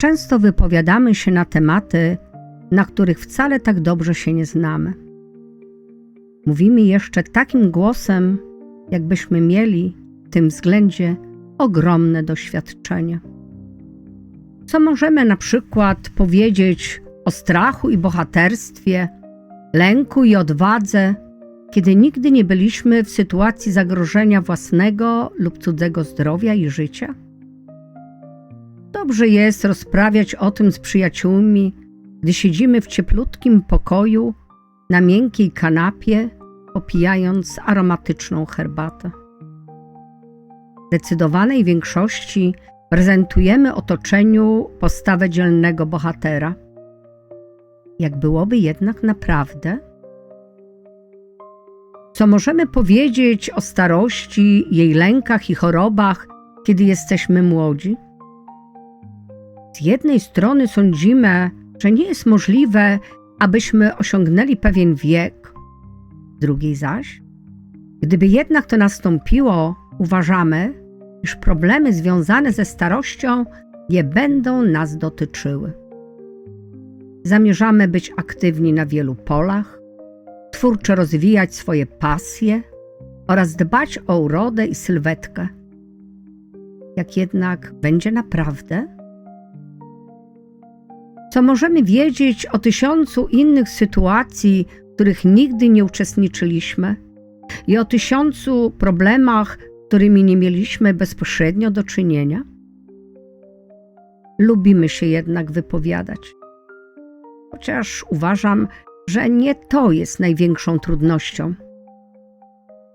Często wypowiadamy się na tematy, na których wcale tak dobrze się nie znamy. Mówimy jeszcze takim głosem, jakbyśmy mieli w tym względzie ogromne doświadczenie. Co możemy na przykład powiedzieć o strachu i bohaterstwie, lęku i odwadze, kiedy nigdy nie byliśmy w sytuacji zagrożenia własnego lub cudzego zdrowia i życia? Dobrze jest rozprawiać o tym z przyjaciółmi, gdy siedzimy w cieplutkim pokoju na miękkiej kanapie, popijając aromatyczną herbatę. W zdecydowanej większości prezentujemy otoczeniu postawę dzielnego bohatera. Jak byłoby jednak naprawdę? Co możemy powiedzieć o starości, jej lękach i chorobach, kiedy jesteśmy młodzi? Z jednej strony sądzimy, że nie jest możliwe, abyśmy osiągnęli pewien wiek, z drugiej zaś, gdyby jednak to nastąpiło, uważamy, iż problemy związane ze starością nie będą nas dotyczyły. Zamierzamy być aktywni na wielu polach, twórczo rozwijać swoje pasje oraz dbać o urodę i sylwetkę. Jak jednak będzie naprawdę? Co możemy wiedzieć o tysiącu innych sytuacji, w których nigdy nie uczestniczyliśmy, i o tysiącu problemach, którymi nie mieliśmy bezpośrednio do czynienia? Lubimy się jednak wypowiadać. Chociaż uważam, że nie to jest największą trudnością.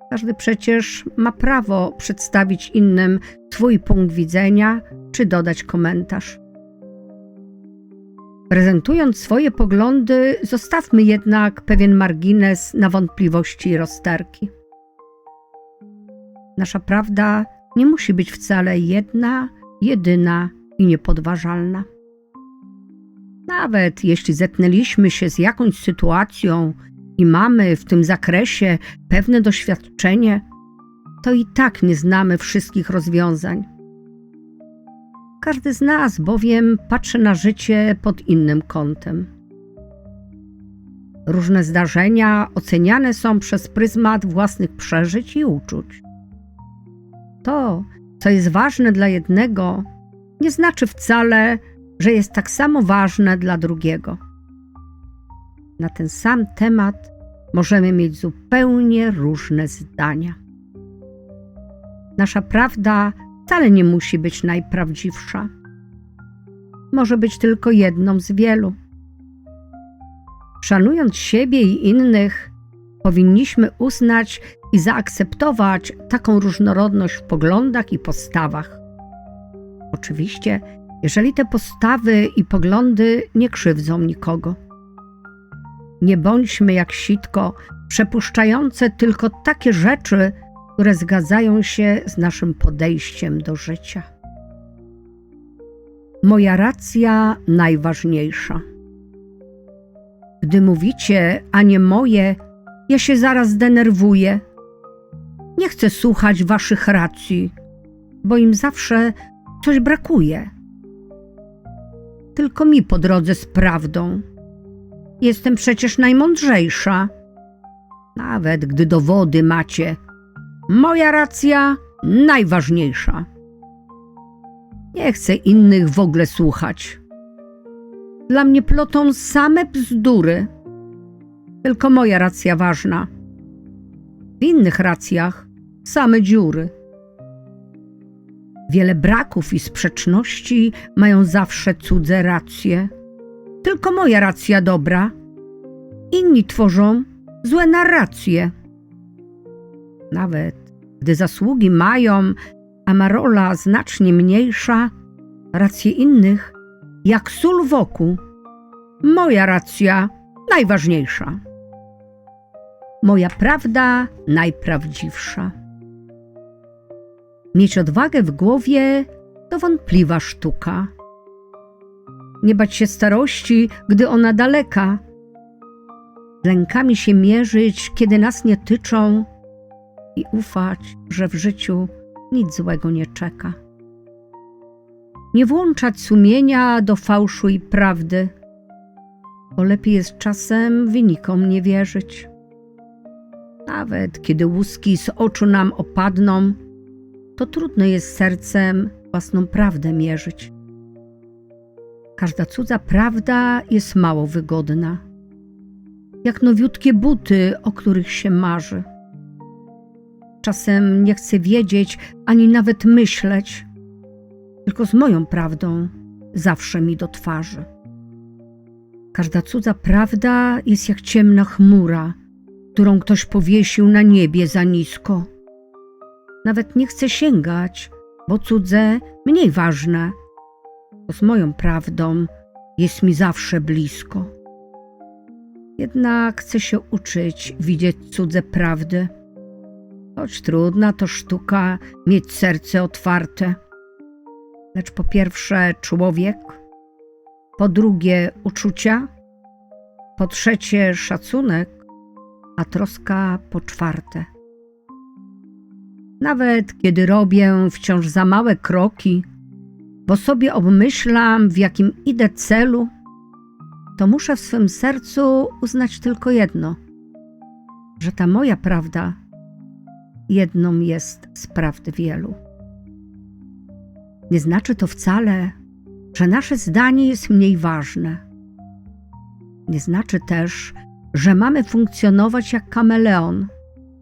Każdy przecież ma prawo przedstawić innym swój punkt widzenia czy dodać komentarz. Prezentując swoje poglądy, zostawmy jednak pewien margines na wątpliwości i rozterki. Nasza prawda nie musi być wcale jedna, jedyna i niepodważalna. Nawet jeśli zetknęliśmy się z jakąś sytuacją i mamy w tym zakresie pewne doświadczenie, to i tak nie znamy wszystkich rozwiązań. Każdy z nas bowiem patrzy na życie pod innym kątem. Różne zdarzenia oceniane są przez pryzmat własnych przeżyć i uczuć. To, co jest ważne dla jednego, nie znaczy wcale, że jest tak samo ważne dla drugiego. Na ten sam temat możemy mieć zupełnie różne zdania. Nasza prawda wcale nie musi być najprawdziwsza. Może być tylko jedną z wielu. Szanując siebie i innych, powinniśmy uznać i zaakceptować taką różnorodność w poglądach i postawach. Oczywiście, jeżeli te postawy i poglądy nie krzywdzą nikogo. Nie bądźmy jak sitko, przepuszczające tylko takie rzeczy, które zgadzają się z naszym podejściem do życia. Moja racja najważniejsza. Gdy mówicie, a nie moje, ja się zaraz denerwuję. Nie chcę słuchać waszych racji, bo im zawsze coś brakuje. Tylko mi po drodze z prawdą. Jestem przecież najmądrzejsza. Nawet gdy dowody macie, moja racja najważniejsza. Nie chcę innych w ogóle słuchać. Dla mnie plotą same bzdury. Tylko moja racja ważna. W innych racjach same dziury. Wiele braków i sprzeczności mają zawsze cudze racje. Tylko moja racja dobra. Inni tworzą złe narracje. Nawet gdy zasługi mają, a ma rola znacznie mniejsza, racje innych, jak sól wokół. Moja racja najważniejsza. Moja prawda najprawdziwsza. Mieć odwagę w głowie to wątpliwa sztuka. Nie bać się starości, gdy ona daleka. Lękami się mierzyć, kiedy nas nie tyczą i ufać, że w życiu nic złego nie czeka. Nie włączać sumienia do fałszu i prawdy, bo lepiej jest czasem wynikom nie wierzyć. Nawet kiedy łuski z oczu nam opadną, to trudno jest sercem własną prawdę mierzyć. Każda cudza prawda jest mało wygodna, jak nowiutkie buty, o których się marzy. Czasem nie chcę wiedzieć ani nawet myśleć, tylko z moją prawdą zawsze mi do twarzy. Każda cudza prawda jest jak ciemna chmura, którą ktoś powiesił na niebie za nisko. Nawet nie chcę sięgać, bo cudze mniej ważne, bo z moją prawdą jest mi zawsze blisko. Jednak chcę się uczyć widzieć cudze prawdy, choć trudna to sztuka mieć serce otwarte. Lecz po pierwsze człowiek, po drugie uczucia, po trzecie szacunek, a troska po czwarte. Nawet kiedy robię wciąż za małe kroki, bo sobie obmyślam, w jakim idę celu, to muszę w swym sercu uznać tylko jedno: że ta moja prawda jedną jest z prawd wielu. Nie znaczy to wcale, że nasze zdanie jest mniej ważne. Nie znaczy też, że mamy funkcjonować jak kameleon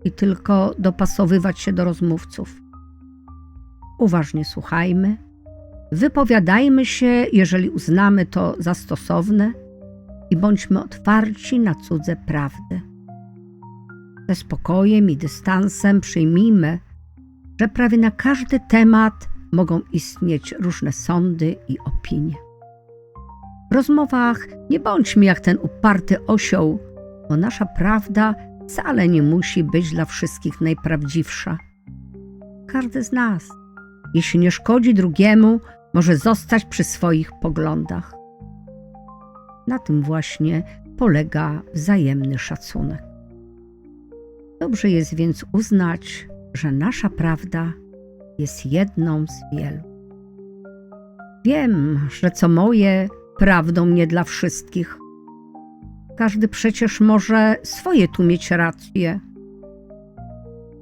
i tylko dopasowywać się do rozmówców. Uważnie słuchajmy, wypowiadajmy się, jeżeli uznamy to za stosowne, i bądźmy otwarci na cudze prawdy. Ze spokojem i dystansem przyjmijmy, że prawie na każdy temat mogą istnieć różne sądy i opinie. W rozmowach nie bądźmy jak ten uparty osioł, bo nasza prawda wcale nie musi być dla wszystkich najprawdziwsza. Każdy z nas, jeśli nie szkodzi drugiemu, może zostać przy swoich poglądach. Na tym właśnie polega wzajemny szacunek. Dobrze jest więc uznać, że nasza prawda jest jedną z wielu. Wiem, że co moje, prawdą nie dla wszystkich. Każdy przecież może swoje tu mieć rację.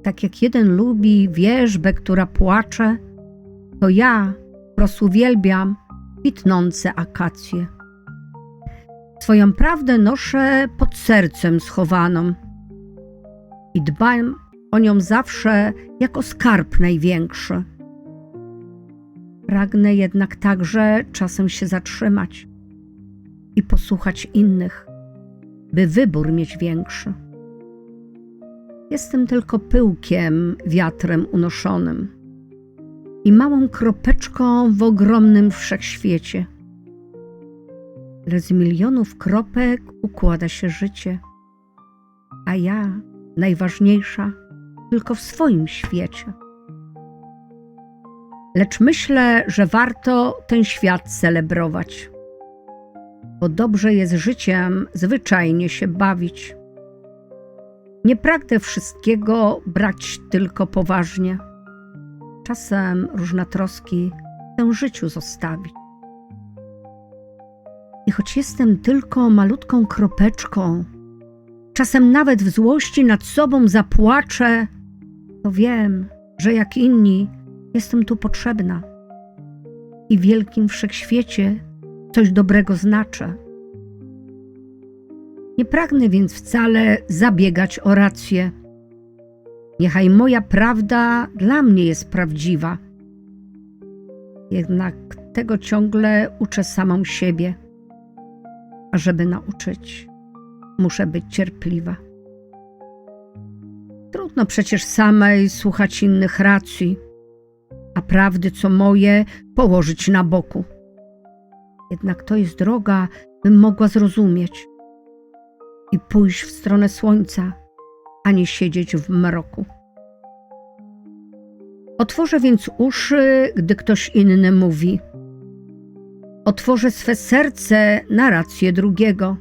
Tak jak jeden lubi wierzbę, która płacze, to ja wprost uwielbiam kwitnące akacje. Swoją prawdę noszę pod sercem schowaną i dbam o nią zawsze jako skarb największy. Pragnę jednak także czasem się zatrzymać i posłuchać innych, by wybór mieć większy. Jestem tylko pyłkiem, wiatrem unoszonym i małą kropeczką w ogromnym wszechświecie. Lecz z milionów kropek układa się życie, a ja, najważniejsza, tylko w swoim świecie. Lecz myślę, że warto ten świat celebrować, bo dobrze jest życiem zwyczajnie się bawić. Nie pragnę wszystkiego brać tylko poważnie. Czasem różne troski chcę życiu zostawić. I choć jestem tylko malutką kropeczką, czasem nawet w złości nad sobą zapłaczę, to wiem, że jak inni jestem tu potrzebna i w wielkim wszechświecie coś dobrego znaczę. Nie pragnę więc wcale zabiegać o rację. Niechaj moja prawda dla mnie jest prawdziwa. Jednak tego ciągle uczę samą siebie. A żeby nauczyć, muszę być cierpliwa. Trudno przecież samej słuchać innych racji, a prawdy co moje położyć na boku. Jednak to jest droga, bym mogła zrozumieć i pójść w stronę słońca, a nie siedzieć w mroku. Otworzę więc uszy, gdy ktoś inny mówi. Otworzę swe serce na rację drugiego.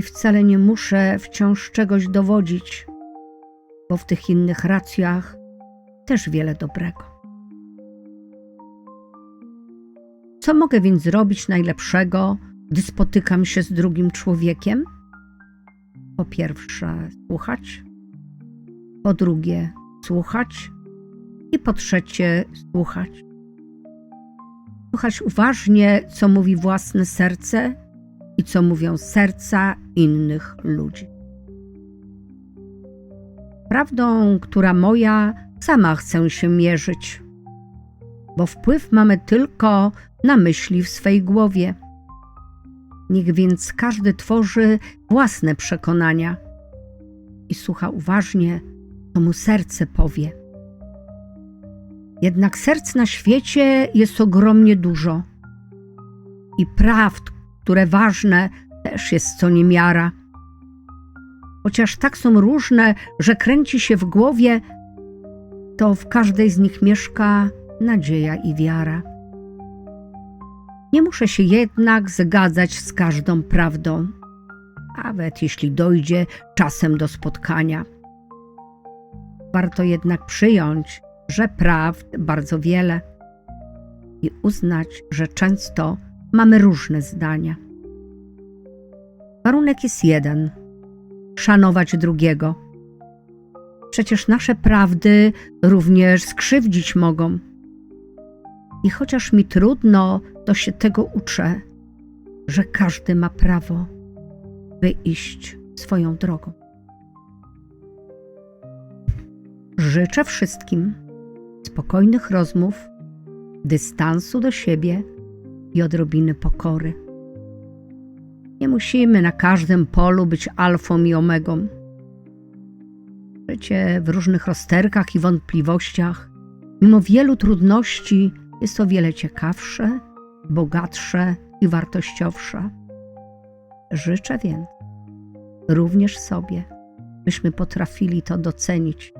I wcale nie muszę wciąż czegoś dowodzić, bo w tych innych racjach też wiele dobrego. Co mogę więc zrobić najlepszego, gdy spotykam się z drugim człowiekiem? Po pierwsze, słuchać. Po drugie, słuchać. I po trzecie, słuchać. Słuchać uważnie, co mówi własne serce i co mówią serca innych ludzi. Prawdą, która moja, sama chcę się mierzyć, bo wpływ mamy tylko na myśli w swej głowie. Niech więc każdy tworzy własne przekonania i słucha uważnie, co mu serce powie. Jednak serc na świecie jest ogromnie dużo i prawd, które ważne, też jest co niemiara. Chociaż tak są różne, że kręci się w głowie, to w każdej z nich mieszka nadzieja i wiara. Nie muszę się jednak zgadzać z każdą prawdą, nawet jeśli dojdzie czasem do spotkania. Warto jednak przyjąć, że prawd bardzo wiele i uznać, że często mamy różne zdania. Warunek jest jeden: szanować drugiego. Przecież nasze prawdy również skrzywdzić mogą. I chociaż mi trudno, to się tego uczę, że każdy ma prawo, by iść swoją drogą. Życzę wszystkim spokojnych rozmów, dystansu do siebie i odrobiny pokory. Nie musimy na każdym polu być alfą i omegą. Życie w różnych rozterkach i wątpliwościach, mimo wielu trudności, jest o wiele ciekawsze, bogatsze i wartościowsze. Życzę więc również sobie, byśmy potrafili to docenić,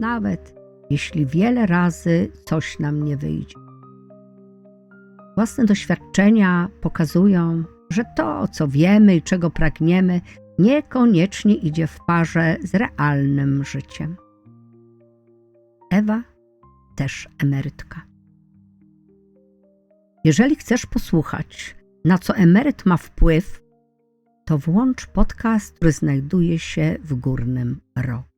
nawet jeśli wiele razy coś nam nie wyjdzie. Własne doświadczenia pokazują, że to, co wiemy i czego pragniemy, niekoniecznie idzie w parze z realnym życiem. Ewa też emerytka. Jeżeli chcesz posłuchać, na co emeryt ma wpływ, to włącz podcast, który znajduje się w górnym rogu.